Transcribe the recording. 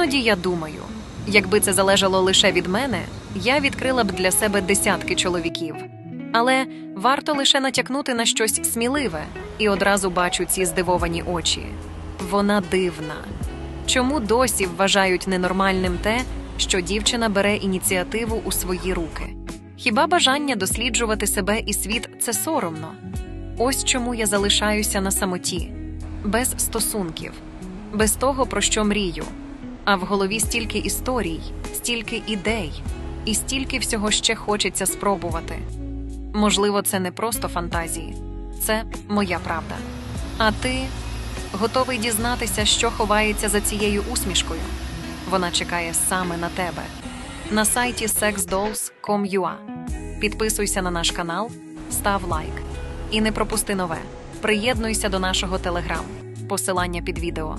Іноді я думаю, якби це залежало лише від мене, я відкрила б для себе десятки чоловіків. Але варто лише натякнути на щось сміливе, і одразу бачу ці здивовані очі. Вона дивна. Чому досі вважають ненормальним те, що дівчина бере ініціативу у свої руки? Хіба бажання досліджувати себе і світ це соромно? Ось чому я залишаюся на самоті, без стосунків, без того, про що мрію. А в голові стільки історій, стільки ідей, і стільки всього ще хочеться спробувати. Можливо, це не просто фантазії, це моя правда. А ти готовий дізнатися, що ховається за цією усмішкою? Вона чекає саме на тебе. На сайті sexdolls.com.ua Підписуйся на наш канал, став лайк. І не пропусти нове. Приєднуйся до нашого телеграм. Посилання під відео.